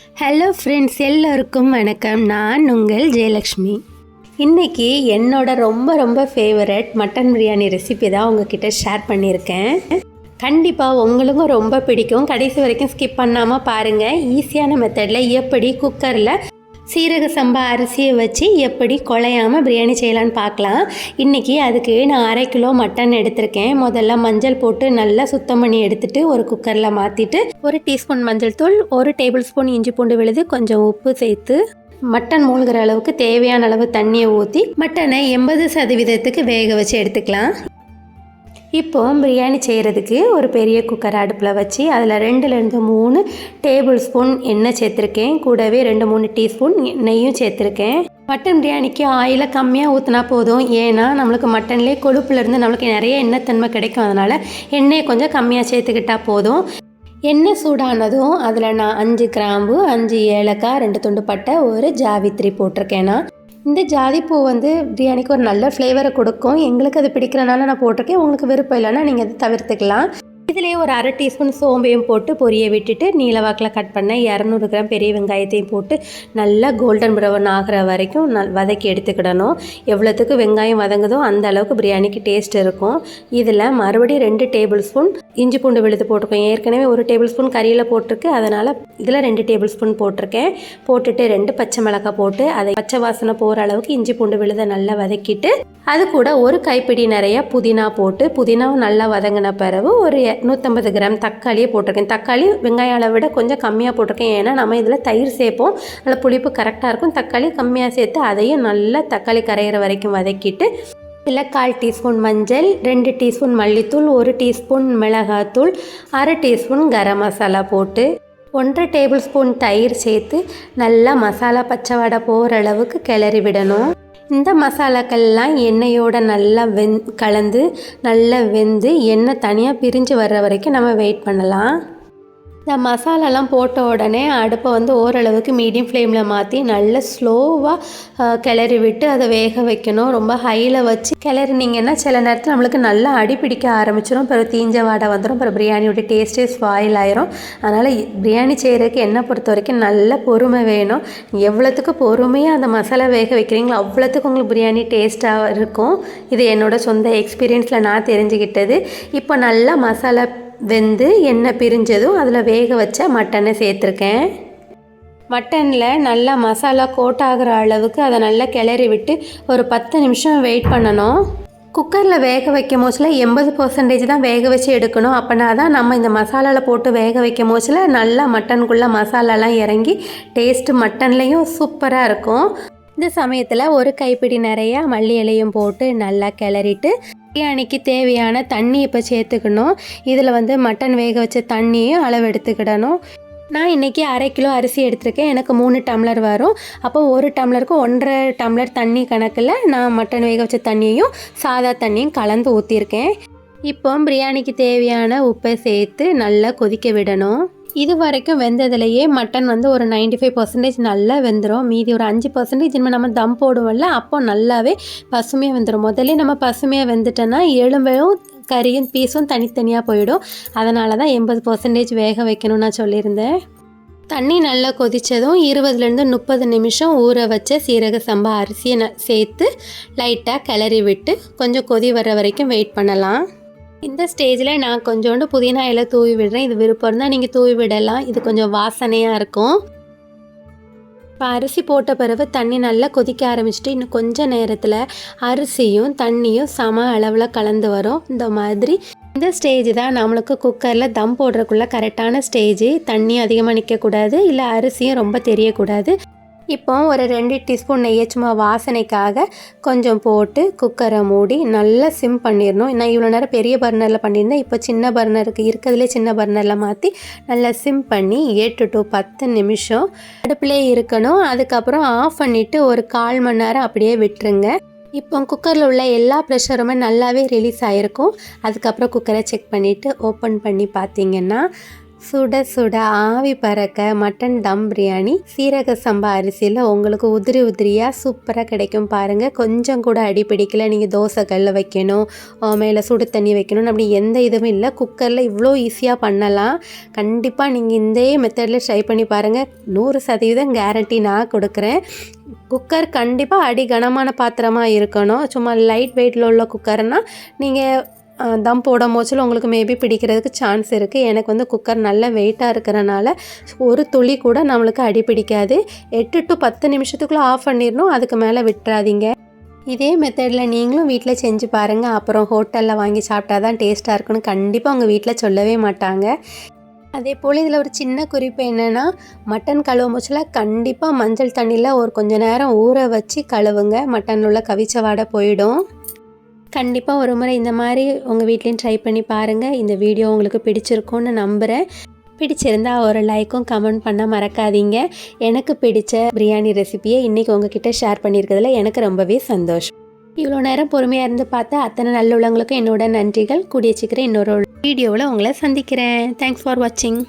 Hello friends எல்லோருக்கும் வணக்கம். நான் உங்கள் ஜெயலக்ஷ்மி. இன்னைக்கு என்னோட ரொம்ப ரொம்ப ஃபேவரட் மட்டன் பிரியாணி ரெசிபி தான் உங்ககிட்ட ஷேர் பண்ணியிருக்கேன். கண்டிப்பாக உங்களுக்கும் ரொம்ப பிடிக்கும். கடைசி வரைக்கும் ஸ்கிப் பண்ணாமல் பாருங்கள் ஈஸியான மெத்தடில் எப்படி குக்கரில் சீரக சம்பா அரிசியை வச்சு எப்படி குழையாமல் பிரியாணி செய்யலான்னு பார்க்கலாம். இன்றைக்கி அதுக்கு நான் அரை கிலோ மட்டன் எடுத்திருக்கேன். முதல்ல மஞ்சள் போட்டு நல்லா சுத்தம் பண்ணி எடுத்துகிட்டு ஒரு குக்கரில் மாற்றிட்டு ஒரு டீஸ்பூன் மஞ்சள் தூள் ஒரு டேபிள் ஸ்பூன் இஞ்சி பூண்டு விழுது கொஞ்சம் உப்பு சேர்த்து மட்டன் மூழ்கிற அளவுக்கு தேவையான அளவு தண்ணியை ஊற்றி மட்டனை எண்பது சதவீதத்துக்கு வேக வச்சு எடுத்துக்கலாம். இப்போ பிரியாணி செய்கிறதுக்கு ஒரு பெரிய குக்கர் அடுப்பில் வச்சு அதில் ரெண்டுலேருந்து மூணு டேபிள் ஸ்பூன் எண்ணெய் சேர்த்துருக்கேன். கூடவே ரெண்டு மூணு டீஸ்பூன் நெய்யும் சேர்த்துருக்கேன். மட்டன் பிரியாணிக்கு ஆயிலை கம்மியாக ஊற்றினா போதும். ஏன்னா நம்மளுக்கு மட்டன்லேயே கொழுப்புலேருந்து நம்மளுக்கு நிறைய எண்ணெய் தன்மை கிடைக்கும். அதனால் எண்ணெயை கொஞ்சம் கம்மியாக சேர்த்துக்கிட்டால் போதும். எண்ணெய் சூடானதும் அதில் நான் அஞ்சு கிராம்பு அஞ்சு ஏலக்காய் ரெண்டு துண்டு பட்டை ஒரு ஜாவித்ரி போட்டிருக்கேன்னா இந்த ஜாதிப்பூ வந்து பிரியாணிக்கு ஒரு நல்ல ஃப்ளேவரை கொடுக்கும். எங்களுக்கு அது பிடிக்கிறனால நான் போட்டிருக்கேன். உங்களுக்கு விருப்பம் இல்லைன்னா நீங்கள் அதை தவிர்த்துக்கலாம். இதுலேயே ஒரு அரை டீஸ்பூன் சோம்பையும் போட்டு பொரிய விட்டுட்டு நீளவாக்கில் கட் பண்ண இரநூறு கிராம் பெரிய வெங்காயத்தையும் போட்டு நல்லா கோல்டன் ப்ரௌன் ஆகிற வரைக்கும் நல் வதக்கி எடுத்துக்கிடணும். எவ்வளோத்துக்கு வெங்காயம் வதங்குதோ அந்த அளவுக்கு பிரியாணிக்கு டேஸ்ட் இருக்கும். இதில் மறுபடியும் ரெண்டு டேபிள் ஸ்பூன் இஞ்சி பூண்டு விழுது போட்டிருக்கோம். ஏற்கனவே ஒரு டேபிள் ஸ்பூன் கறியில் போட்டிருக்கு. அதனால் இதில் ரெண்டு டேபிள் ஸ்பூன் போட்டிருக்கேன். போட்டுட்டு ரெண்டு பச்சை மிளகாய் போட்டு அதை பச்சை வாசனை போகிற அளவுக்கு இஞ்சி பூண்டு விழுதை நல்லா வதக்கிட்டு அது கூட ஒரு கைப்பிடி நிறைய புதினா போட்டு புதினாவும் நல்லா வதங்கின பிறகு ஒரு நூற்றம்பது கிராம் தக்காளியை போட்டிருக்கேன். தக்காளி வெங்காயம் அளவை விட கொஞ்சம் கம்மியாக போட்டிருக்கேன். ஏன்னா நம்ம இதில் தயிர் சேர்ப்போம். அதில் புளிப்பு கரெக்டாக இருக்கும். தக்காளி கம்மியாக சேர்த்து அதையும் நல்லா தக்காளி கரையிற வரைக்கும் வதக்கிட்டு இதில் கால் டீஸ்பூன் மஞ்சள் ரெண்டு டீஸ்பூன் மல்லித்தூள் ஒரு டீஸ்பூன் மிளகாத்தூள் அரை டீஸ்பூன் கரம் மசாலா போட்டு ஒன்றரை டேபிள் ஸ்பூன் தயிர் சேர்த்து நல்லா மசாலா பச்சை வடை போகிற அளவுக்கு கிளறி விடணும். இந்த மசாலாக்கள்லாம் எண்ணெயோட நல்லா வெந் கலந்து நல்லா வெந்து எண்ணெய் தனியாக பிரிஞ்சு வர்ற வரைக்கும் நம்ம வெயிட் பண்ணலாம். இந்த மசாலாலாம் போட்ட உடனே அடுப்பை வந்து ஓரளவுக்கு மீடியம் ஃப்ளேமில் மாற்றி நல்லா ஸ்லோவாக கிளறி விட்டு அதை வேக வைக்கணும். ரொம்ப ஹையில் வச்சு கிளறினீங்கன்னா சில நேரத்தில் நம்மளுக்கு நல்லா அடி பிடிக்க ஆரம்பிச்சிடும் பிறகு தீஞ்ச வாடை வந்துடும் பிறகு பிரியாணியோட டேஸ்ட்டே ஸ்பாயில் ஆயிரும். அதனால் பிரியாணி செய்கிறதுக்கு என்னை பொறுத்த வரைக்கும் நல்ல பொறுமை வேணும். எவ்வளோத்துக்கு பொறுமையாக அந்த மசாலா வேக வைக்கிறீங்களோ அவ்வளோத்துக்கு உங்களுக்கு பிரியாணி டேஸ்ட்டாக இருக்கும். இது என்னோட சொந்த எக்ஸ்பீரியன்ஸில் நான் தெரிஞ்சுக்கிட்டது. இப்போ நல்லா மசாலா வெந்து எண்ணெய் பிரிஞ்சதும் அதில் வேக வச்ச மட்டனை சேர்த்துருக்கேன். மட்டனில் நல்லா மசாலா கோட் ஆகிற அளவுக்கு அதை நல்லா கிளறி விட்டு ஒரு பத்து நிமிஷம் வெயிட் பண்ணணும். குக்கரில் வேக வைக்கும் போச்சில் எண்பது பர்சன்டேஜ் தான் வேக வச்சு எடுக்கணும். அப்படின்னா தான் நம்ம இந்த மசாலாவில் போட்டு வேக வைக்கும் போச்சில் நல்லா மட்டனுக்குள்ளே மசாலாலாம் இறங்கி டேஸ்ட்டு மட்டன்லேயும் சூப்பராக இருக்கும். இந்த சமயத்தில் ஒரு கைப்பிடி நிறையா மல்லி இலையும் போட்டு நல்லா கிளறிட்டு பிரியாணிக்கு தேவையான தண்ணி இப்போ சேர்த்துக்கணும். இதில் வந்து மட்டன் வேக வச்ச தண்ணியும் அளவு எடுத்துக்கிடணும் நான் இன்றைக்கி அரை கிலோ அரிசி எடுத்திருக்கேன். எனக்கு மூணு டம்ளர் வரும். அப்போ ஒரு டம்ளருக்கு ஒன்றரை டம்ளர் தண்ணி கணக்கில் நான் மட்டன் வேக வச்ச தண்ணியையும் சாதா தண்ணியும் கலந்து ஊற்றிருக்கேன் இப்போ பிரியாணிக்கு தேவையான உப்பை சேர்த்து நல்லா கொதிக்க விடணும். இது வரைக்கும் வெந்ததுலேயே மட்டன் வந்து ஒரு நைன்டி ஃபைவ் பர்சன்டேஜ் நல்லா வெந்துடும் மீதி ஒரு அஞ்சு பர்சன்டேஜ் இனிமேல் நம்ம தம் போடுவோம்ல அப்போ நல்லாவே பசுமையாக வெந்துடும் முதல்ல நம்ம பசுமையாக வெந்துட்டோன்னா எலும்பையும் கறியும் பீஸும் தனித்தனியாக போயிடும். அதனால தான் எண்பது பர்சன்டேஜ் வேக வைக்கணும்னு நான் சொல்லியிருந்தேன். தண்ணி நல்லா கொதித்ததும் இருபதுலேருந்து முப்பது நிமிஷம் ஊற வச்ச சீரக சம்பா அரிசியை சேர்த்து லைட்டாக கிளறி விட்டு கொஞ்சம் கொதி வர வரைக்கும் வெயிட் பண்ணலாம். இந்த ஸ்டேஜில் நான் கொஞ்சோண்டு புதினா இலை தூவி விடுறேன். இது விருப்பம் இருந்தால் நீங்கள் தூவி விடலாம். இது கொஞ்சம் வாசனையாக இருக்கும். இப்போ அரிசி போட்ட பிறகு தண்ணி நல்லா கொதிக்க ஆரம்பிச்சிட்டு இன்னும் கொஞ்சம் நேரத்தில் அரிசியும் தண்ணியும் சம அளவில் கலந்து வரும். இந்த மாதிரி இந்த ஸ்டேஜ் தான் நம்மளுக்கு குக்கரில் தம் போடுறதுக்குள்ள கரெக்டான ஸ்டேஜ் தண்ணி அதிகமாக நிற்கக்கூடாது இல்லை அரிசியும் ரொம்ப தெரியக்கூடாது. இப்போ ஒரு ரெண்டு டீஸ்பூன் நெய்யை சும்மா வாசனைக்காக கொஞ்சம் போட்டு குக்கரை மூடி நல்லா சிம் பண்ணிடணும். நான் இவ்வளோ நேரம் பெரிய பர்னரில் பண்ணியிருந்தேன். இப்போ சின்ன பர்னருக்கு இருக்கிறதுலே சின்ன பர்னரில் மாற்றி நல்லா சிம் பண்ணி எட்டு டு பத்து நிமிஷம் அடுப்பிலே இருக்கணும். அதுக்கப்புறம் ஆஃப் பண்ணிவிட்டு ஒரு கால் மணி நேரம் அப்படியே விட்டுருங்க. இப்போ குக்கரில் உள்ள எல்லா ப்ரெஷருமே நல்லாவே ரிலீஸ் ஆகிருக்கும் அதுக்கப்புறம் குக்கரை செக் பண்ணிவிட்டு ஓப்பன் பண்ணி பார்த்தீங்கன்னா சுட சுட ஆவி பறக்க மட்டன் தம் பிரியாணி சீரக சம்பா அரிசியில் உங்களுக்கு உதிரி உதிரியாக சூப்பராக கிடைக்கும் பாருங்கள் கொஞ்சம் கூட அடி பிடிக்கல நீங்கள் தோசை கல்ல வைக்கணும் மேலே சுடு தண்ணி வைக்கணும் அப்படி எந்த இதுவும் இல்லை. குக்கரில் இவ்வளோ ஈஸியாக பண்ணலாம். கண்டிப்பாக நீங்கள் இந்த மெத்தடில் ட்ரை பண்ணி பாருங்கள் நூறு சதவீதம் கேரண்டி நான் கொடுக்குறேன். குக்கர் கண்டிப்பாக அடி கனமான பாத்திரமாக இருக்கணும். சும்மா லைட் வெயிட்டில் உள்ள குக்கர்னால் நீங்கள் தம் போடும் போச்சில் உங்களுக்கு மேபி பிடிக்கிறதுக்கு சான்ஸ் இருக்குது எனக்கு வந்து குக்கர் நல்ல வெயிட்டாக இருக்கிறனால ஒரு துளி கூட நம்மளுக்கு அடி பிடிக்காது. எட்டு டு பத்து நிமிஷத்துக்குள்ளே ஆஃப் பண்ணிடணும் அதுக்கு மேலே விட்டுறாதீங்க. இதே மெத்தடில் நீங்களும் வீட்டில் செஞ்சு பாருங்கள் அப்புறம் ஹோட்டலில் வாங்கி சாப்பிட்டா தான் டேஸ்ட்டாக இருக்குன்னு கண்டிப்பாக உங்கள் வீட்டில் சொல்லவே மாட்டாங்க. அதே போல் இதில் ஒரு சின்ன குறிப்பு என்னென்னா மட்டன் கழுவும் போச்சில் கண்டிப்பாக மஞ்சள் தண்ணியில் ஒரு கொஞ்சம் நேரம் ஊற வச்சு கழுவுங்க. மட்டனில் உள்ள கவிச்ச வாடை போயிடும். கண்டிப்பாக ஒரு முறை இந்த மாதிரி உங்கள் வீட்லேயும் ட்ரை பண்ணி பாருங்கள் இந்த வீடியோ உங்களுக்கு பிடிச்சிருக்கும்னு நம்புகிறேன் பிடிச்சிருந்தா ஒரு லைக்கும் கமெண்ட் பண்ண மறக்காதீங்க. எனக்கு பிடிச்ச பிரியாணி ரெசிபியை இன்றைக்கி உங்ககிட்ட ஷேர் பண்ணியிருக்கிறதுல எனக்கு ரொம்பவே சந்தோஷம். இவ்வளோ நேரம் பொறுமையாக இருந்து பார்த்தா அத்தனை நல்ல உள்ளவங்களுக்கும் என்னோட நன்றிகள். கூடிய சீக்கிரம் இன்னொரு வீடியோவில் உங்களை சந்திக்கிறேன். தேங்க்ஸ் ஃபார் வாட்சிங்